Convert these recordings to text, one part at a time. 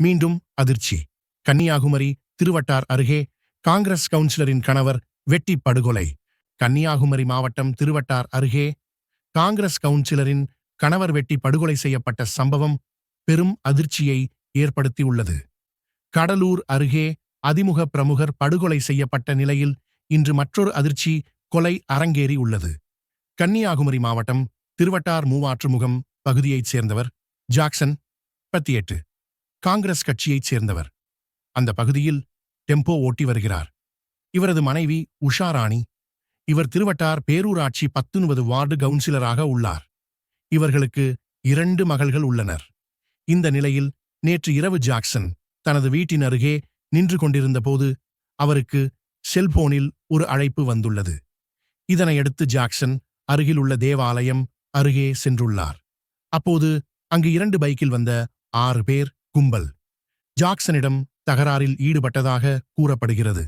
மீண்டும் அதிர்ச்சி. கன்னியாகுமரி திருவட்டார் அருகே காங்கிரஸ் கவுன்சிலரின் கணவர் வெட்டி படுகொலை. கன்னியாகுமரி மாவட்டம் திருவட்டார் அருகே காங்கிரஸ் கவுன்சிலரின் கணவர் வெட்டி படுகொலை செய்யப்பட்ட சம்பவம் பெரும் அதிர்ச்சியை ஏற்படுத்தியுள்ளது. கடலூர் அருகே அதிமுக பிரமுகர் படுகொலை செய்யப்பட்ட நிலையில் இன்று மற்றொரு அதிர்ச்சி கொலை அரங்கேறி உள்ளது. கன்னியாகுமரி மாவட்டம் திருவட்டார் மூவாற்றுமுகம் பகுதியைச் சேர்ந்தவர் ஜாக்சன் பத்தி எட்டு காங்கிரஸ் கட்சியைச் சேர்ந்தவர். அந்த பகுதியில் டெம்போ ஓட்டி வருகிறார். இவரது மனைவி உஷாராணி இவர் திருவட்டார் பேரூராட்சி பத்தொன்பது வார்டு கவுன்சிலராக உள்ளார். இவர்களுக்கு இரண்டு மகள்கள் உள்ளனர். இந்த நிலையில் நேற்று இரவு ஜாக்சன் தனது வீட்டின் அருகே நின்று கொண்டிருந்தபோது அவருக்கு செல்போனில் ஒரு அழைப்பு வந்துள்ளது. இதனையடுத்து ஜாக்சன் அருகில் உள்ள தேவாலயம் அருகே சென்றுள்ளார். அப்போது அங்கு இரண்டு பைக்கில் வந்த ஆறு பேர் கும்பல். ஜாக்சனிடம் தகராறில் ஈடுபட்டதாக கூறப்படுகிறது.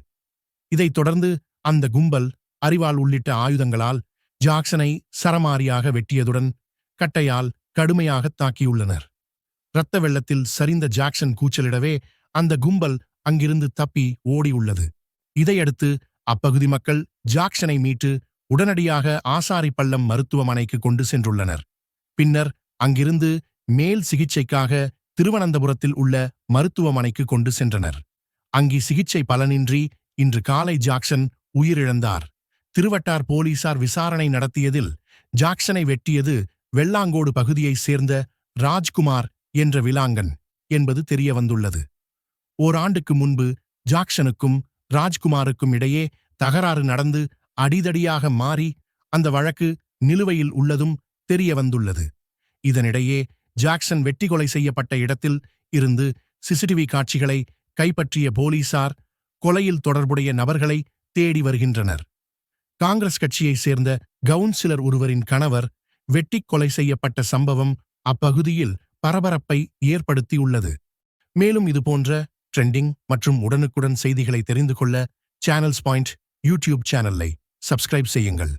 இதைத் தொடர்ந்து அந்த கும்பல் அறிவால் உள்ளிட்ட ஆயுதங்களால் ஜாக்சனை சரமாரியாக வெட்டியதுடன் கட்டையால் கடுமையாக தாக்கியுள்ளனர். இரத்த வெள்ளத்தில் சரிந்த ஜாக்சன் கூச்சலிடவே அந்த கும்பல் அங்கிருந்து தப்பி ஓடியுள்ளது. இதையடுத்து அப்பகுதி மக்கள் ஜாக்சனை மீட்டு உடனடியாக ஆசாரிப்பள்ளம் மருத்துவமனைக்கு கொண்டு சென்றுள்ளனர். பின்னர் அங்கிருந்து மேல் சிகிச்சைக்காக திருவனந்தபுரத்தில் உள்ள மருத்துவமனைக்கு கொண்டு சென்றனர். அங்கே சிகிச்சை பலனின்றி இன்று காலை ஜாக்சன் உயிரிழந்தார். திருவட்டார் போலீசார் விசாரணை நடத்தியதில் ஜாக்சனை வெட்டியது வெள்ளாங்கோடு பகுதியைச் சேர்ந்த ராஜ்குமார் என்ற விலாங்கன் என்பது தெரியவந்துள்ளது. ஓராண்டுக்கு முன்பு ஜாக்சனுக்கும் ராஜ்குமாருக்கும் இடையே தகராறு நடந்து அடிதடியாக மாறி அந்த வழக்கு நிலுவையில் உள்ளதும் தெரியவந்துள்ளது. இதனிடையே ஜாக்சன் வெட்டி கொலை செய்யப்பட்ட இடத்தில் இருந்து சிசிடிவி காட்சிகளை கைப்பற்றிய போலீசார் கொலையில் தொடர்புடைய நபர்களை தேடி வருகின்றனர். காங்கிரஸ் கட்சியைச் சேர்ந்த கவுன்சிலர் ஒருவரின் கணவர் வெட்டிக் கொலை செய்யப்பட்ட சம்பவம் அப்பகுதியில் பரபரப்பை ஏற்படுத்தியுள்ளது. மேலும் இதுபோன்ற ட்ரெண்டிங் மற்றும் உடனுக்குடன் செய்திகளை தெரிந்து கொள்ள சேனல்ஸ் பாயிண்ட் யூடியூப் சேனலை சப்ஸ்கிரைப் செய்யுங்கள்.